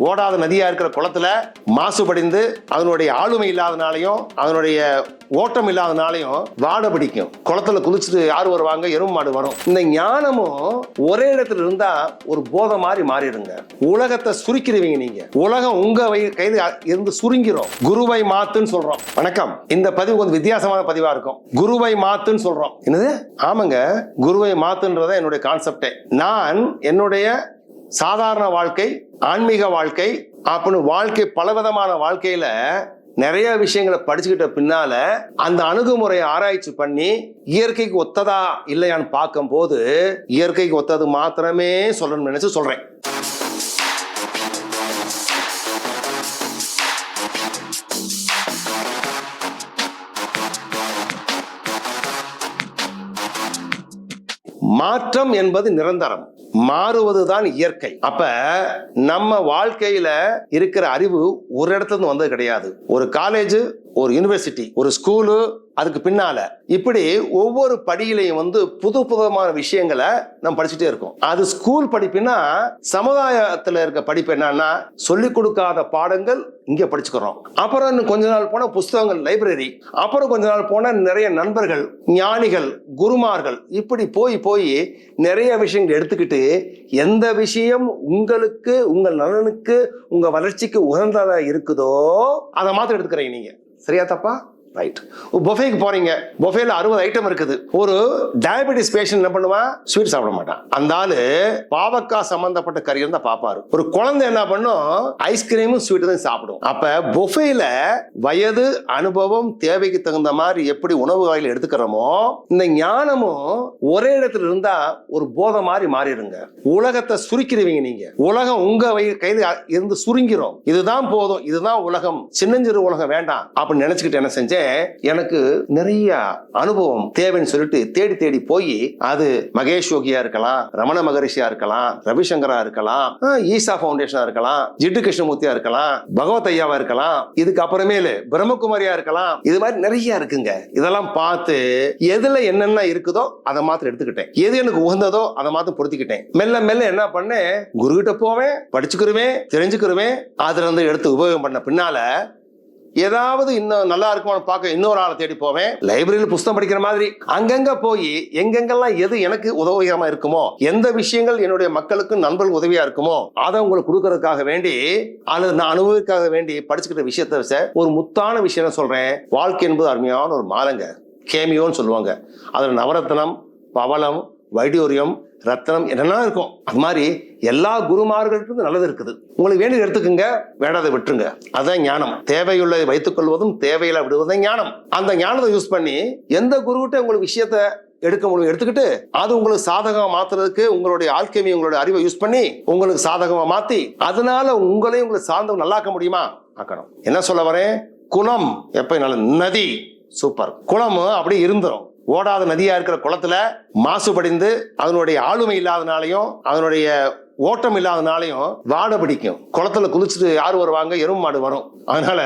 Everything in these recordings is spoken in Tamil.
ஓடாத நதியா இருக்கிற குளத்துல மாசுபடிந்து அதனுடைய ஆளுமை இல்லாதனாலையும் அதனுடைய ஓட்டம் இல்லாதனாலையும் வாட பிடிக்கும். குளத்துல குதிச்சுட்டு யார் வருவாங்க? எறும்பு மாடு வரும். இந்த ஞானமும் ஒரே இடத்துல இருந்தா ஒரு போதை மாதிரி மாறிடுங்க. உலகத்தை சுருக்கிடுவீங்க நீங்க. உலகம் உங்க வயி- இருந்து சுருங்கிரும். குருவை மாத்துன்னு சொல்றோம். வணக்கம். இந்த பதிவு கொஞ்சம் வித்தியாசமான பதிவா இருக்கும். குருவை மாத்துன்னு சொல்றோம். என்னது? ஆமாங்க. குருவை மாத்துன்றத என்னுடைய கான்செப்டே நான் என்னுடைய சாதாரண வாழ்க்கை ஆன்மீக வாழ்க்கை அப்படின்னு வாழ்க்கை பலவிதமான வாழ்க்கையில நிறைய விஷயங்களை படிச்சுக்கிட்ட பின்னால அந்த அணுகுமுறையை ஆராய்ச்சி பண்ணி இயற்கைக்கு ஒத்ததா இல்லையான்னு பார்க்கும்போது இயற்கைக்கு ஒத்தது மாத்திரமே சொல்லணும்னு நினைச்சு சொல்றேன். மாற்றம் என்பது நிரந்தரம். மாறுவதுதான் இயற்கை. அப்ப நம்ம வாழ்க்கையில இருக்கிற அறிவு ஒரு இடத்துல இருந்து வந்தது கிடையாது. ஒரு காலேஜ் ஒரு யூனிவர்சிட்டி ஒரு ஸ்கூலு அதுக்கு பின்னால. இப்படி ஒவ்வொரு படியிலையும் வந்து புது புதுமான விஷயங்களை நம்ம படிச்சுட்டே இருக்கோம். அது ஸ்கூல் படிப்புனா சமுதாயத்துல இருக்க படிப்பு என்னன்னா சொல்லிக் கொடுக்காத பாடங்கள் இங்க படிச்சுக்கிறோம். அப்புறம் இன்னும் கொஞ்ச நாள் போனா புஸ்தகங்கள் லைப்ரரி அப்புறம் கொஞ்ச நாள் போனா நிறைய நண்பர்கள் ஞானிகள் குருமார்கள். இப்படி போய் போய் நிறைய விஷயங்கள் எடுத்துக்கிட்டு எந்த விஷயம் உங்களுக்கு உங்கள் நலனுக்கு உங்க வளர்ச்சிக்கு உகந்ததா இருக்குதோ அதை மாத்திரம் எடுத்துக்கிறீங்க நீங்க. ಸರಿಯಾ ತಪ್ಪಾ ரைட் பொஃபேக்கு போறீங்க. பொஃபேல அறுபது ஐட்டம் இருக்குது. ஒரு டயபெட்டிஸ் பேஷண்ட் என்ன பண்ணுவான்? ஸ்வீட் சாப்பிட மாட்டான். அந்த ஆளு பாவக்காய் சம்பந்தப்பட்ட கறி தான் பாப்பாரு. ஒரு குழந்தை என்ன பண்ணும்? ஐஸ்கிரீமும் ஸ்வீட் தான் சாப்பிடும். அப்ப பொஃபேல வயது அனுபவம் தேவைக்கு தகுந்த மாதிரி எப்படி உணவு வகையில் எடுத்துக்கிறோமோ இந்த ஞானமும் ஒரே இடத்துல இருந்தா ஒரு போதை மாதிரி மாறிடுங்க. உலகத்தை சுருக்கிடுவீங்க நீங்க. உலகம் உங்க வயி- கையில இருந்து சுருங்கிரும். இதுதான் போதும். இதுதான் உலகம். சின்னஞ்சிறு உலகம் வேண்டாம். அப்படின்னு நினைச்சுக்கிட்டு என்ன செஞ்சேன்? எனக்கு நிறைய அனுபவம் தேவைன்னு சொல்லிட்டு தேடி தேடி போய் அது மகேஷ் யோகியா இருக்கலாம் ரமண மகரிஷியா இருக்கலாம் ரவிசங்கரா இருக்கலாம் ஈசா பவுண்டேஷனா இருக்கலாம் ஜிட்டு கிருஷ்ணமூர்த்தியா இருக்கலாம் பகவத் ஐயாவா இருக்கலாம் இதுக்கு அப்புறமேலு பிரம்மகுமாரியா இருக்கலாம் இது மாதிரி நிறைய இருக்குங்க. இதெல்லாம் பார்த்து எதுல என்னென்ன இருக்குதோ அதை மாத்திரம் எடுத்துக்கிட்டேன். எது எனக்கு உகந்ததோ அதை மாத்திரம் பொருத்திக்கிட்டேன். மெல்ல மெல்ல என்ன பண்ணேன்? குரு கிட்ட போவேன் படிச்சுக்கிருவேன் தெரிஞ்சுக்கிருவேன் அதுல இருந்து எடுத்து உபயோகம் பண்ண பின்னால ஏதாவது இன்னும் நல்லா இருக்குமான்னு பார்க்க இன்னொரு ஆளை தேடி போவேன். லைப்ரரியில் புஸ்தகம் படிக்கிற மாதிரி அங்கங்க போய் எங்கெங்கெல்லாம் எது எனக்கு உதவிகரமா இருக்குமோ எந்த விஷயங்கள் என்னுடைய மக்களுக்கு நண்பர்கள் உதவியா இருக்குமோ அதை உங்களுக்கு கொடுக்கறதுக்காக வேண்டி அல்லது நான் அனுபவிக்காக வேண்டி படிச்சுக்கிட்ட விஷயத்த ஒரு முத்தான விஷயம் சொல்றேன்? வாழ்க்கை என்பது அருமையான ஒரு மாலங்க. கேமியோன்னு சொல்லுவாங்க. அதுல நவரத்னம் பவளம் வைடூரியம் ரத்தனம் என்னெல்லாம் இருக்கும். அது மாதிரி எல்லா குருமார்களுக்கும் நல்லது இருக்குது. உங்களுக்கு வேண்டியது எடுத்துக்கோங்க வேண்டாத விட்டுருங்க. அதுதான் ஞானம். தேவையுள்ளதை வைத்துக் கொள்வதும் தேவையில்லை விடுவதும் ஞானம். அந்த ஞானத்தை யூஸ் பண்ணி எந்த குருகிட்ட உங்களுக்கு விஷயத்த எடுக்க முடியும் எடுத்துக்கிட்டு அது உங்களுக்கு சாதகமாக மாத்துறதுக்கு உங்களுடைய ஆல்கேமி உங்களுடைய அறிவை யூஸ் பண்ணி உங்களுக்கு சாதகமாக மாத்தி அதனால உங்களையும் உங்களை சார்ந்தவங்க நல்லாக்க முடியுமா? ஆக்கணும். என்ன சொல்ல வரேன்? குளம் எப்ப நல்ல நதி. சூப்பர். குளம் அப்படியே இருந்துரும். ஓடாத நதியா இருக்கிற குளத்துல மாசுபடிந்து அதனுடைய ஆளுமை இல்லாதனாலையும் அதனுடைய ஓட்டம் இல்லாதனாலையும் வாடை பிடிக்கும். குளத்துல குதிச்சுட்டு யார் வருவாங்க? எறும்பு மாடு வரும். அதனால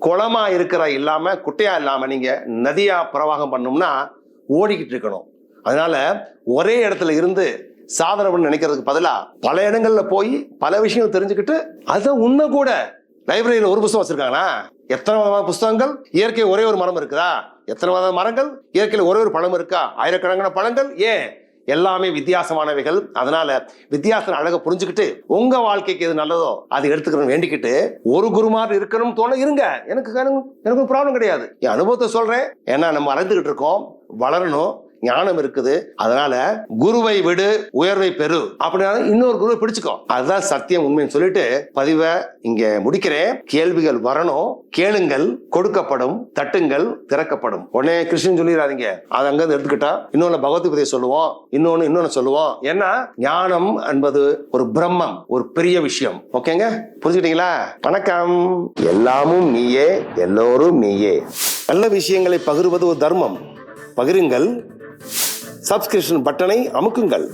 குளமா இருக்கிற இல்லாம குட்டையா இல்லாம நீங்க நதியா பிரவாகம் பண்ணோம்னா ஓடிக்கிட்டு இருக்கணும். அதனால ஒரே இடத்துல இருந்து சாதனை பண்ண நினைக்கிறதுக்கு பதிலா பல இடங்கள்ல போய் பல விஷயங்கள் தெரிஞ்சுக்கிட்டு அதுதான் உன்ன கூட லைப்ரரியில ஒரு புத்தகம் வச்சிருக்காங்களா? எத்தனை விதமான புஸ்தகங்கள்? இயற்கை ஒரே ஒரு மரம் இருக்குதா? எத்தனை வித மரங்கள்? இயற்கையில் ஒரே ஒரு பழம் இருக்கா? ஆயிரக்கணக்கான பழங்கள்? ஏன்? எல்லாமே வித்தியாசமானவைகள். அதனால வித்தியாசம் அழக புரிஞ்சுக்கிட்டு உங்க வாழ்க்கைக்கு எது நல்லதோ அதை எடுத்துக்கணும் வேண்டிக்கிட்டு ஒரு குருமார் இருக்கணும் தோண இருங்க. எனக்கு எனக்கு ப்ராப்ளம் கிடையாது. என் அனுபவத்தை சொல்றேன். ஏன்னா நம்ம வளர்ந்துகிட்டு இருக்கோம் வளரணும். ஞானம் இருக்குது. அதனால குருவை விடு உயர்வை பெறு. அப்படின்னா இன்னொரு குருவை பிடிச்சுக்கோ. அதுதான் சத்தியம் உண்மைன்னு சொல்லிட்டு பதிவை இங்க முடிக்கிறேன். கேள்விகள் வரணும். கேளுங்கள் கொடுக்கப்படும் தட்டுங்கள் திறக்கப்படும். உடனே கிருஷ்ணன் சொல்லிடாதீங்க அதை அங்க எடுத்துக்கிட்டா இன்னொன்னு பகவத்கீதையை சொல்லுவோம். இன்னொன்னு இன்னொன்னு சொல்லுவோம். ஏன்னா ஞானம் என்பது ஒரு பிரம்மம் ஒரு பெரிய விஷயம். ஓகேங்க? புரிஞ்சுக்கிட்டீங்களா? வணக்கம். எல்லாமும் நீயே எல்லோரும் நீயே. நல்ல விஷயங்களை பகிர்வது ஒரு தர்மம். பகிருங்கள் சப்ஸ்கிரிப்ஷன் பட்டனை அமுக்குங்கள்.